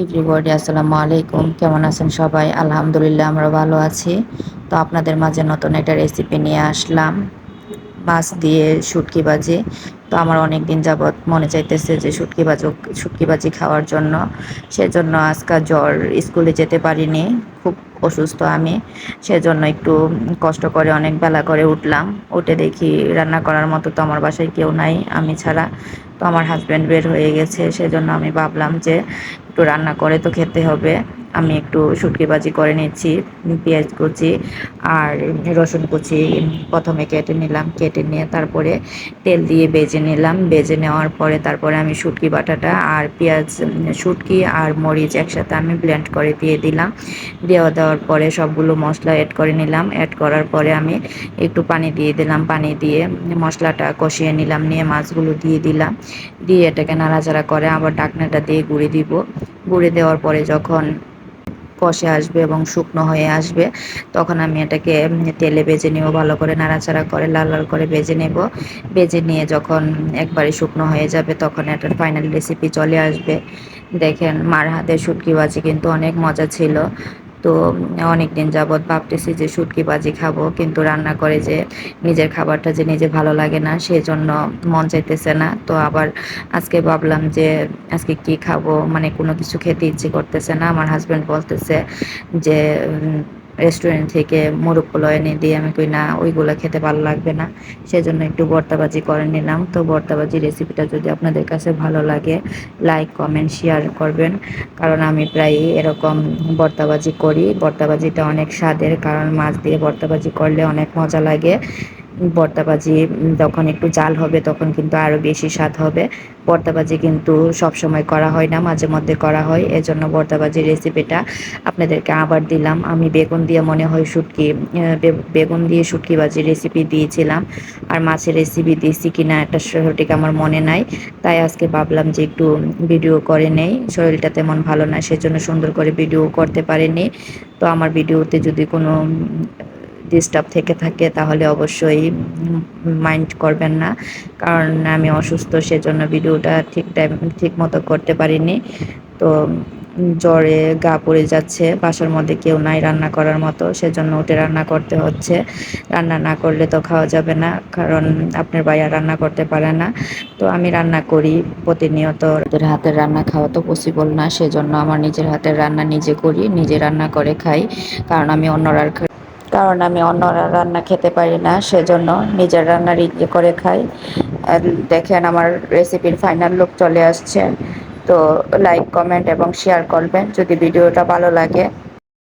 Everybody আসসালামু আলাইকুম কেমন আছেন সবাই? আলহামদুলিল্লাহ, আমরা ভালো আছি। তো আপনাদের মাঝে নতুন একটা রেসিপি নিয়ে আসলাম। মাছ দিয়ে শুটকি বাজি তো আমার অনেক দিন যাবৎ মনে চাইতেছে যে শুটকি বাজি শুটকি বাজি খাওয়ার জন্য। সেজন্য আজকাল জ্বর স্কুলে যেতে পারিনি। খুব অসুস্থ আমি। সেজন্য একটু কষ্ট করে অনেক বেলা করে উঠলাম। উঠে দেখি রান্না করার মতো তো আমার বাসায় কেউ নাই, আমি ছাড়া। তো আমার হাজব্যান্ড বের হয়ে গেছে, সেজন্য আমি ভাবলাম যে একটু রান্না করে তো খেতে হবে। আমি একটু শুটকি বাজি করে নিচ্ছি, পেঁয়াজ কুচি আর রসুন কুচি প্রথমে কেটে নিলাম, কেটে নিয়ে তারপরে তেল দিয়ে বেজে নিলাম। বেজে নেওয়ার পরে তারপরে আমি শুটকি বাটাটা আর পেঁয়াজ, শুটকি আর মরিচ একসাথে আমি ব্লেন্ড করে দিয়ে দিলাম। দেওয়া দেওয়ার পরে সবগুলো মশলা অ্যাড করে নিলাম। অ্যাড করার পরে আমি একটু পানি দিয়ে দিলাম, পানি দিয়ে মশলাটা কষিয়ে নিলাম, নিয়ে মাছগুলো দিয়ে দিলাম। দিয়ে এটাকে নাড়াচাড়া করে আবার ডাকনাটা দিয়ে গুঁড়ে দিব। গুঁড়ে দেওয়ার পরে যখন কষে আসবে এবং শুকনো হয়ে আসবে, তখন আমি এটাকে তেলে বেজে নেব, ভালো করে নাড়াচাড়া করে, লাল লাল করে বেজে নেব। বেজে নিয়ে যখন একবারে শুকনো হয়ে যাবে, তখন এটার ফাইনাল রেসিপি চলে আসবে। দেখেন, মার হাতে শুটকি বাজি কিন্তু অনেক মজা ছিল। তো অনেক দিন যাবৎ ভাবতেছি যে শুটকি বাজি খাব, কিন্তু রান্না করে যে নিজের খাবারটা যে নিজে ভালো লাগে না, সেজন্য মন চাইতেছে না। তো আবার আজকে ভাবলাম যে আজকে কি খাব মানে কোনো কিছু খেতে ইচ্ছে করতেছে না। আমার হাজব্যান্ড বলতেছে যে রেস্টুরেন্ট থেকে মোরগ পোলাও এনে দিয়ে আমি কই, না, ওইগুলো খেতে ভালো লাগবে না। সেজন্য একটু বর্তাবাজি করে নিলাম। তো বর্তাবাজি রেসিপিটা যদি আপনাদের কাছে ভালো লাগে লাইক কমেন্ট শেয়ার করবেন। কারণ আমি প্রায় এরকম বর্তাবাজি করি। বর্তাবাজিটা অনেক স্বাদের, কারণ মাছ দিয়ে বর্তাবাজি করলে অনেক মজা লাগে। ভর্তাবাজি যখন একটু জাল হবে তখন কিন্তু আরও বেশি স্বাদ হবে। ভর্তাবাজি কিন্তু সব সময় করা হয় না, মাঝে মধ্যে করা হয়। এজন্য ভর্তাবাজির রেসিপিটা আপনাদেরকে আবার দিলাম। আমি বেগুন দিয়ে মনে হয় শুটকি বেগুন দিয়ে শুটকি বাজির রেসিপি দিয়েছিলাম। আর মাছের রেসিপি দিয়েছি কিনা একটা সঠিক আমার মনে নাই। তাই আজকে ভাবলাম যে একটু ভিডিও করে নেই। শরীরটা তেমন ভালো না, সেজন্য সুন্দর করে ভিডিও করতে পারিনি। তো আমার ভিডিওতে যদি কোনো ডিস্টার্ব থেকে থাকে, তাহলে অবশ্যই মাইন্ড করবেন না। কারণ আমি অসুস্থ, সেজন্য ভিডিওটা ঠিক টাইম ঠিক মতো করতে পারিনি। তো জ্বরে গা পড়ে যাচ্ছে, বাসার মধ্যে কেউ নাই রান্না করার মতো, সেজন্য উঠে রান্না করতে হচ্ছে। রান্না না করলে তো খাওয়া যাবে না, কারণ আপনার ভাইয়া রান্না করতে পারে না। তো আমি রান্না করি প্রতিনিয়ত। ওদের হাতের রান্না খাওয়া তো পসিবল না, সেজন্য আমার নিজের হাতের রান্না নিজে করি, নিজে রান্না করে খাই। কারণ আমি অন্যরা কারণ আমি অন্যরা রান্না খেতে পারি না, সেজন্য নিজের রান্না ইয়ে করে খাই। দেখেন আমার রেসিপির ফাইনাল লুক চলে আসছে। তো লাইক কমেন্ট এবং শেয়ার করবেন। যদি ভিডিওটা ভালো লাগে